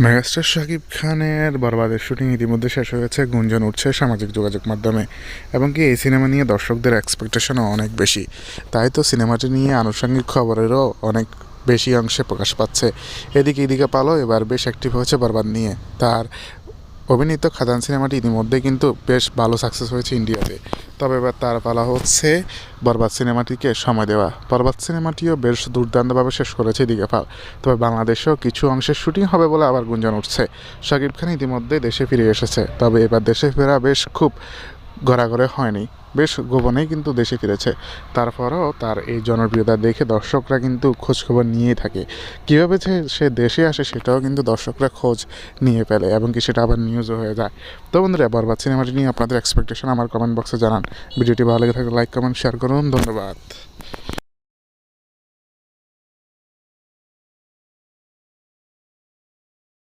Megastar Shakib খানের বরবাদের shooting ইতিমধ্যে শেষ হয়েছে গুঞ্জন উঠছে সামাজিক যোগাযোগ মাধ্যমে। এবং কি এই সিনেমা নিয়ে দর্শকদের এক্সপেকটেশনও অনেক বেশি। তাই তো সিনেমাটি নিয়ে আনুষঙ্গিক খবরেরও অনেক বেশি অংশে প্রকাশ পাচ্ছে। এদিকে এদিকে পালো এবার বেশ অ্যাক্টিভ হয়েছে বরবাদ নিয়ে। তার অভিনীত খাদান সিনেমাটি ইতিমধ্যে কিন্তু বেশ ভালো সাকসেস হয়েছে ইন্ডিয়াতে। তবে এবার তার পালা হচ্ছে। বরবাদ সিনেমাটিকে সময় দেওয়া। বরবাদ সিনেমাটিও বেশ দুর্দান্তভাবে শেষ করেছে দিকে পাল। তবে বাংলাদেশেও কিছু অংশের শুটিং হবে বলে আবার গুঞ্জন উঠছে। শাকিব খান ইতিমধ্যে দেশে ফিরে এসেছে। তবে এবার দেশে ফেরা বেশ খুব গড়াগড়ে হয়নি। বেশ গোপনেই কিন্তু দেশে ফিরেছে। তারপরও তার এই জনপ্রিয়তা দেখে দর্শকরা কিন্তু খোঁজখবর নিয়েই থাকে। কীভাবে যে সে দেশে আসে সেটাও কিন্তু দর্শকরা খোঁজ নিয়ে ফেলে এবং কি সেটা আবার নিউজও হয়ে যায়। তো বন্ধুরা বরবাদ সিনেমাটি নিয়ে আপনাদের এক্সপেকটেশন আমার কমেন্ট বক্সে জানান। ভিডিওটি ভালো লেগে থাকলে লাইক কমেন্ট শেয়ার করুন। ধন্যবাদ।